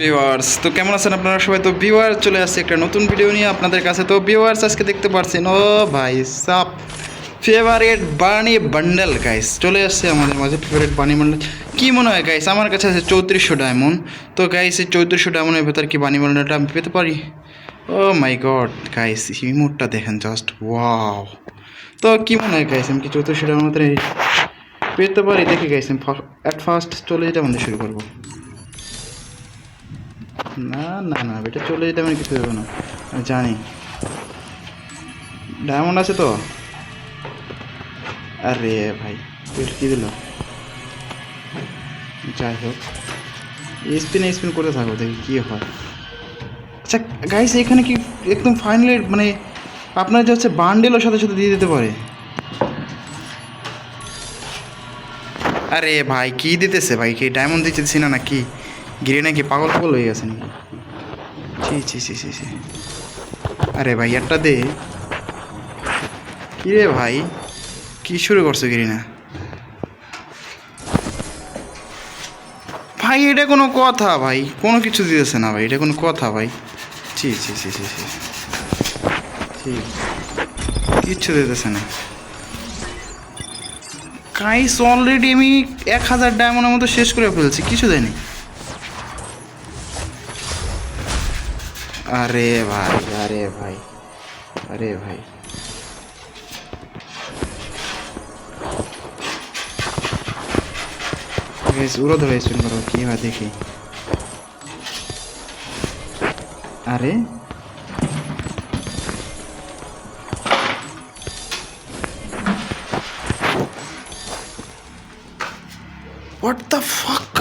Viewers, তো কেমন আছেন আপনারা সবাই? তো ভিউয়ার চলে আসছে একটা নতুন ভিডিও নিয়ে আপনাদের কাছে। তো ভিউয়ার্স, আজকে দেখতে পাচ্ছেন ও ভাই সাপ। ফেভারিট বানি বান্ডেল গাইস চলে আসছে আমাদের মাঝে ফেভারিট বানি বান্ডেল কী মনে হয় গাইস আমার কাছে আছে চৌত্রিশশো ডায়মন্ড তো গাইস এই চৌত্রিশশো ডায়মন্ডের ভেতর কি বানি বান্ডেলটা আমি পেতে পারি? ও মাই গড গাইস ইমোটটা দেখেন জাস্ট ওয়াও তো, কী মনে হয় গাইস আমি কি চৌত্রিশশো ডায়মন্ড পেতে পারি? দেখি গাইস আমি অ্যাট ফার্স্ট চলে যেতে আমাদের শুরু করব। না না না, এটা চলে যেতে আমি কিছু দেবো না। আমি জানি। ডায়মন্ড আছে তো? আরে ভাই, পেট কী দিল? যাই হোক। স্পিনে স্পিন করতে থাকো, দেখি কী হয়। আচ্ছা গাইস এখানে কি একদম ফাইনালি মানে আপনার যে হচ্ছে বান্ডেলও সাথে সাথে দিয়ে দিতে পারে? আরে ভাই, কি দিতেছে ভাই? কি ডায়মন্ড দিতেছি না নাকি? গিরে নাকি পাগল পাগল হয়ে গেছে নাকি? ছি ছি ছি ছি ছি। আরে ভাই, একটা দে। কি রে ভাই, কি শুরু করছ গিরিনা? ভাই, এটা কোনো কথা ভাই, কোনো কিছু দিতেছে না ভাই, এটা কোনো কথা ভাই। ছি ছি ছি ছি ছি কিচ্ছু দিতেছে না। কাইস অলরেডি আমি এক হাজার ডায়মন্ডের মতো শেষ করে ফেলছি, কিছু দেয়নি। আরে ভাই আরে ভাই আরে ভাই গাইস উড়ো ধরে স্পিন করো কি হয় দেখি আরে হোয়াট দ্য ফাক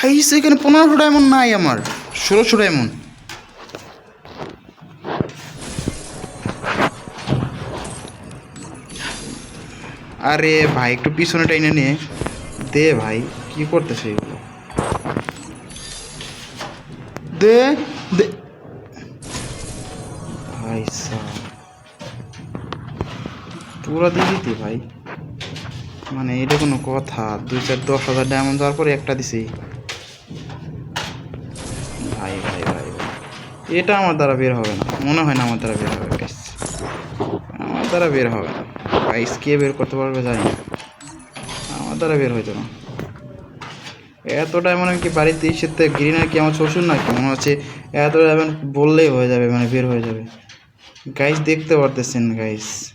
গাইস এখানে পনেরোশো ডায়মন্ড নাই আমার। ষোলোশো ডায়মন্ড আরে ভাই, একটু পিছনে টাইনে নিয়ে দে ভাই, কি করতেছে এগুলো? দে দে। ভাই পুরা দিয়ে দিতি ভাই? মানে এটা কোনো কথা। দুই চার দশ হাজার ডায়মন্ড দেওয়ার পরে একটা দিছি। এটা আমার দ্বারা বের হবে না। মনে হয় না আমার দ্বারা বের হবে, guys। আমার দ্বারা বের হবে না। গাইস কে বের করতে পারবে জানি না। আমার দ্বারা বের হইতো না। এত ডায়মন্ড আমি কি বাড়িতে এসে গ্রিনার কি আমার শ্বশুর নাকি মনে হচ্ছে এত ডায়মন্ড বললেই হয়ে যাবে মানে বের হয়ে যাবে। গাইস দেখতে পারতেছেন গাইস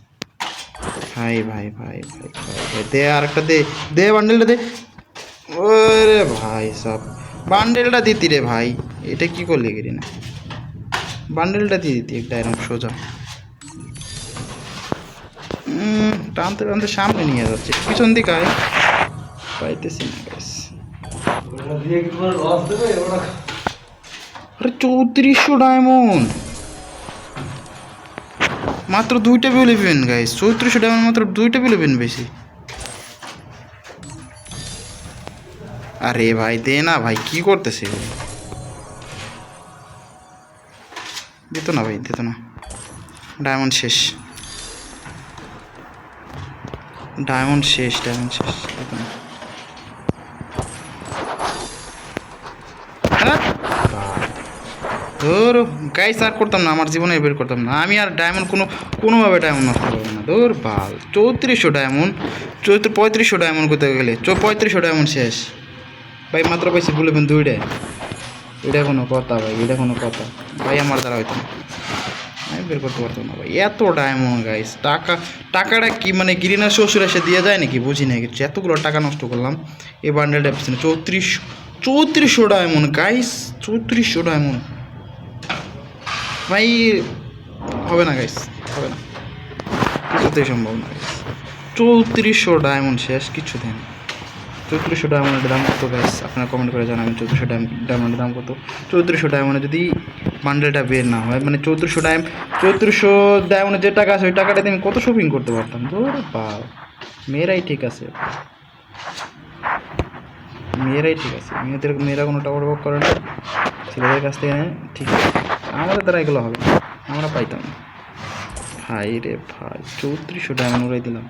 ভাই ভাই ভাই ভাই ভাই ভাই, দে আর একটা দে। দে বান্ডেলটা দে। ওরে ভাই, সব। বান্ডেলটা দিতি রে ভাই। এটা কি করলি গেলি না বান্ডেলটা দিয়ে দিতি একটা এরকম সোজা। টানতে টানতে সামনে নিয়ে যাচ্ছে। পিছন দিকে আয়। পাইতেছি না। আরে চৌত্রিশশো ডায়মন্ড মাত্র দুইটা বিলে পেন গাইস চৌত্রিশশো ডায়মন্ড মাত্র দুইটা বিলে পেন বেশি। আরে ভাই, দে না ভাই, কি করতেছে? দিত না ভাই, দিত না। ডায়মন্ড শেষ। ডায়মন্ড শেষ ডায়মন্ড শেষ, দিত না। হ্যাঁ? ধর গাইস আর করতাম না, আমার জীবনে বের করতাম না। আমি আর ডায়মন্ড কোনো, কোনোভাবে ডায়মন্ড নষ্ট করব না। ধর, বাল। চৌত্রিশশো ডায়মন্ড চৌত্র পঁয়ত্রিশশো ডায়মন্ড করতে গেলে। চৌ, পঁয়ত্রিশশো ডায়মন্ড শেষ। ভাই, মাত্র পাইছি বলবেন দুইটা এটা কোনো কথা ভাই, এটা কোনো কথা। ভাই, আমার দ্বারা হইতো না। আমি বের করতে পারতাম না ভাই। এত ডায়মন্ড গাইস টাকা, টাকাটা কি মানে গিরিনার শ্বশুর এসে দিয়ে যায় নাকি? বুঝি না কিছু। এতগুলো টাকা নষ্ট করলাম। এই বান্ডেলটা পিছনে চৌত্রিশ, চৌত্রিশশো ডায়মন্ড গাইস চৌত্রিশশো ডায়মন্ড ভাই, হবে না গাইস হবে না। সম্ভব না চৌত্রিশশো ডায়মন্ড শেষ কিছু দেন চৌত্রিশশো ডায়মন্ডের দাম কত গাইস আপনারা কমেন্ট করে জানাবেন চৌত্রিশশো ডায়মন্ডের দাম কত। চৌত্রিশশো ডায়মন্ডে যদি বান্ডেলটা বের না হয় মানে চৌত্রিশশো ডায়ম চৌত্রিশশো ডায়মন্ডে যে টাকা আছে, ওই টাকাটা দিয়ে আমি কত শপিং করতে পারতাম? ধর বা মেয়েরাই ঠিক আছে। মেয়েরাই ঠিক আছে। মেয়েদের, মেয়েরা কোনো টাকা বক করে না। ছেলেদের কাছ থেকে ঠিক আছে। আমাদের দ্বারা এগুলো হবে আমরা পাইতাম ভাই রে ভাই, চৌত্রিশশো ডায়মন্ড উড়াই দিলাম।